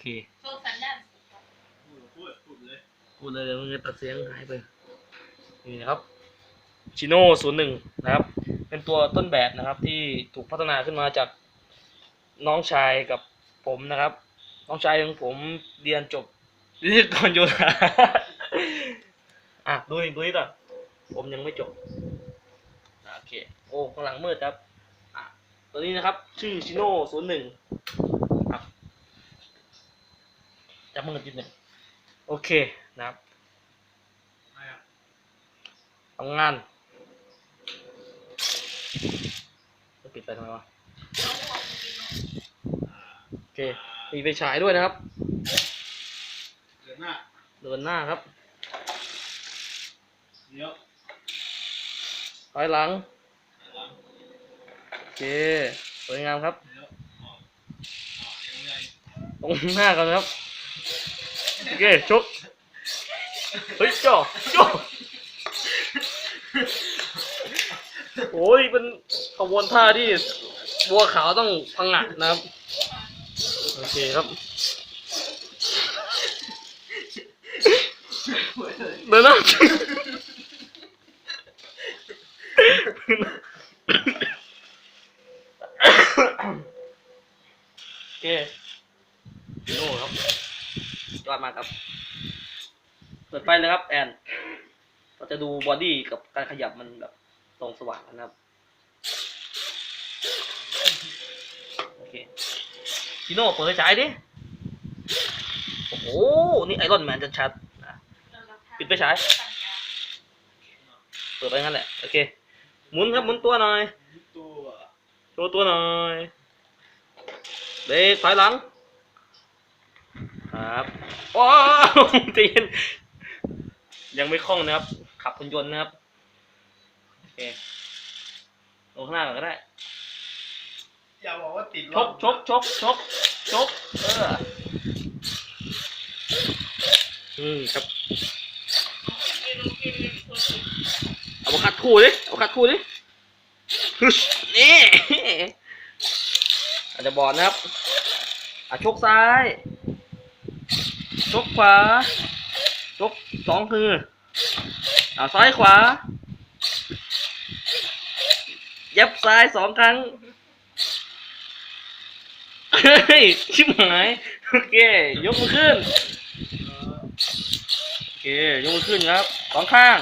เคโชว์สัญญาณพูดพูดพูดเลยพูดเลยเดี๋ยวมันจะตัดเสียงหายไปนี่นะครับชิโน่ศูนย์หนึ่งนะครับ เป็นตัวต้นแบบนะครับที่ถูกพัฒนาขึ้นมาจากน้องชายกับผมนะครับ น้องชายของผมเรียนจบวิทยากรโยธาอะดูนี่ดูนี่ต่อผมยังไม่จบอะโอเคโอ้ข้างหลังมืดครับอะตัวนี้นะครับ ชื่อชิโน่ศูนย์หนึ่งครับ จับมือจิดหนึ่งโอเคนะครับอะไรอะทำงานจะปิดไปทำไมวะโอเคมีไปฉายด้วยนะครับ เดือนหน้า เดินหน้าครับเดี๋ยวถอยหลังหลังโอเค สวยงามครับเดี๋ยวออกออกยังไงตรงหน้ากันนะครับ โอเคชกเฮ้ยจ่อจ่อโอ้ยเป็นขบวนท่าที่บัวขาวต้องพังงะนะครับ โอเคครับ เดินหน้าโอเคโน่ครับ ยอดมากครับ เปิดไฟเลยครับแอนเราจะดูบอดี้กับการขยับมันแบบตรงสว่างนะครับ โอเคชิโน่เปิดไฟฉายดิ โอ้โห นี่ไอรอนแมนชัดๆนะปิดไฟฉายเปิดไปงั้นแหละ โอเค หมุนครับ หมุนตัวหน่อย ตัวโชว์ตัวหน่อยเบรกถอยหลัง ครับว้าวใจเย็นยังไม่คล่องนะครับ ขับคนยนต์นะครับ โอเคลงข้างหน้าก่อนก็ได้ อย่าบอกว่าติดชกชกชกชกชกเออ อืมครับ เอามาคัดคู่ดิ เอามาคัดคู่ดิฮึชนี่อาจจะบอดนะครับอะชกซ้าย ชกขวาชกสองคือเอาซ้ายขวาเย็บซ้ายสองครั้ง เฮ้ย ชิบหาย โอเค ยกมือขึ้น โอเค ยกมือขึ้นครับ สองข้าง